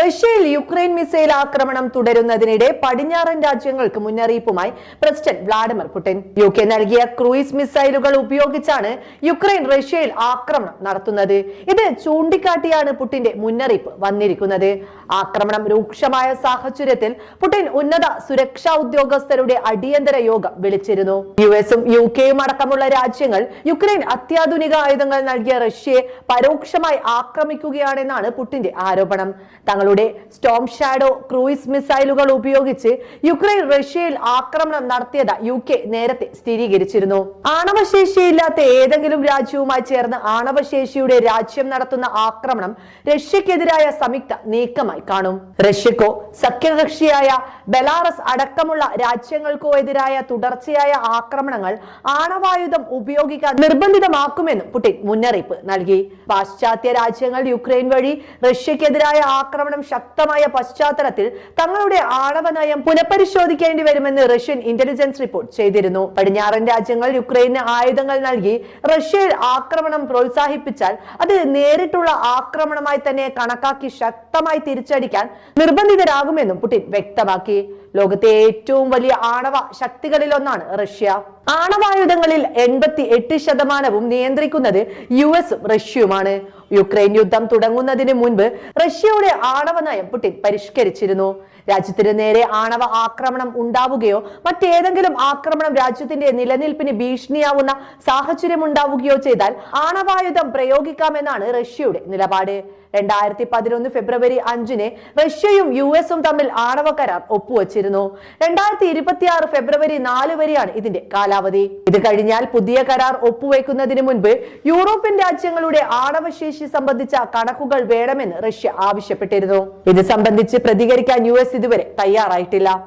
റഷ്യയിൽ Ukraine missile ആക്രമണം തുടരുന്നതിനിടെ പടിഞ്ഞാറൻ രാജ്യങ്ങൾക്ക് മുന്നറിയിപ്പുമായി president Vladimir Putin. U K നൽകിയ ക്രൂയിസ് മിസൈലുകൾ ഉപയോഗിച്ചാണ് യുക്രൈൻ റഷ്യയിൽ ആക്രമണം നടത്തുന്നത്. ഇത് ചൂണ്ടിക്കാട്ടിയാണ് പുടിന്റെ മുന്നറിയിപ്പ് വന്നിരിക്കുന്നത്. ആക്രമണം രൂക്ഷമായ സാഹചര്യത്തിൽ പുടിൻ ഉന്നത സുരക്ഷാ ഉദ്യോഗസ്ഥരുടെ അടിയന്തര യോഗം വിളിച്ചിരുന്നു. യു എസും യു കെയും അടക്കമുള്ള രാജ്യങ്ങൾ യുക്രൈൻ അത്യാധുനിക ആയുധങ്ങൾ നൽകിയ റഷ്യയെ പരോക്ഷമായി ആക്രമിക്കുകയാണെന്നാണ് പുടിന്റെ ആരോപണം. തങ്ങളുടെ സ്റ്റോം ഷാഡോ ക്രൂയിസ് മിസൈലുകൾ ഉപയോഗിച്ച് യുക്രൈൻ റഷ്യയിൽ ആക്രമണം നടത്തിയത് യു കെ നേരത്തെ സ്ഥിരീകരിച്ചിരുന്നു. ആണവശേഷിയില്ലാത്ത ഏതെങ്കിലും രാജ്യവുമായി ചേർന്ന് ആണവശേഷിയുടെ രാജ്യം നടത്തുന്ന ആക്രമണം റഷ്യക്കെതിരായ സംയുക്ത നീക്കമായി കാണും. റഷ്യക്കോ സഖ്യകക്ഷിയായ ബെലാറസ് അടക്കമുള്ള രാജ്യങ്ങൾക്കോ എതിരായ തുടർച്ചയായ ആക്രമണങ്ങൾ ആണവായുധം ഉപയോഗിക്കാൻ നിർബന്ധിതമാക്കുമെന്നും പുടിൻ മുന്നറിയിപ്പ് നൽകി. പാശ്ചാത്യ രാജ്യങ്ങൾ യുക്രൈൻ വഴി റഷ്യക്കെതിരായ ആക്രമണം ശക്തമായ പശ്ചാത്തലത്തിൽ തങ്ങളുടെ ആണവ നയം പുനഃപരിശോധിക്കേണ്ടി വരുമെന്ന് റഷ്യൻ ഇന്റലിജൻസ് റിപ്പോർട്ട് ചെയ്തിരുന്നു. പടിഞ്ഞാറൻ രാജ്യങ്ങൾ യുക്രൈന് ആയുധങ്ങൾ നൽകി റഷ്യയിൽ ആക്രമണം പ്രോത്സാഹിപ്പിച്ചാൽ അത് നേരിട്ടുള്ള ആക്രമണമായി തന്നെ കണക്കാക്കി ശക്തമായി തിരിച്ചടിക്കാൻ നിർബന്ധിതരാകുമെന്നും പുടിൻ വ്യക്തമാക്കി. ലോകത്തെ ഏറ്റവും വലിയ ആണവ ശക്തികളിൽ ഒന്നാണ് റഷ്യ. ആണവായുധങ്ങളിൽ എൺപത്തി എട്ട് ശതമാനവും നിയന്ത്രിക്കുന്നത് യു എസും റഷ്യയുമാണ്. യുക്രൈൻ യുദ്ധം തുടങ്ങുന്നതിന് മുൻപ് റഷ്യയുടെ ആണവ നയം പുടിൻ പരിഷ്കരിച്ചിരുന്നു. രാജ്യത്തിന് നേരെ ആണവ ആക്രമണം ഉണ്ടാവുകയോ മറ്റേതെങ്കിലും ആക്രമണം രാജ്യത്തിന്റെ നിലനിൽപ്പിന് ഭീഷണിയാവുന്ന സാഹചര്യം ഉണ്ടാവുകയോ ചെയ്താൽ ആണവായുധം പ്രയോഗിക്കാമെന്നാണ് റഷ്യയുടെ നിലപാട്. രണ്ടായിരത്തി പതിനൊന്ന് ഫെബ്രുവരി അഞ്ചിന് റഷ്യയും യു എസും തമ്മിൽ ആണവ കരാർ ഒപ്പുവച്ചിരുന്നു രണ്ടായിരത്തി ഇരുപത്തി ആറ് ഫെബ്രുവരി നാല് വരെയാണ് ഇതിന്റെ കാലാവധി. ഇത് കഴിഞ്ഞാൽ പുതിയ കരാർ ഒപ്പുവെക്കുന്നതിന് മുൻപ് യൂറോപ്യൻ രാജ്യങ്ങളുടെ ആണവശേഷി സംബന്ധിച്ച കണക്കുകൾ വേണമെന്ന് റഷ്യ ആവശ്യപ്പെട്ടിരുന്നു. ഇത് സംബന്ധിച്ച് പ്രതികരിക്കാൻ യു ഇതുവരെ തയ്യാറായിട്ടില്ല.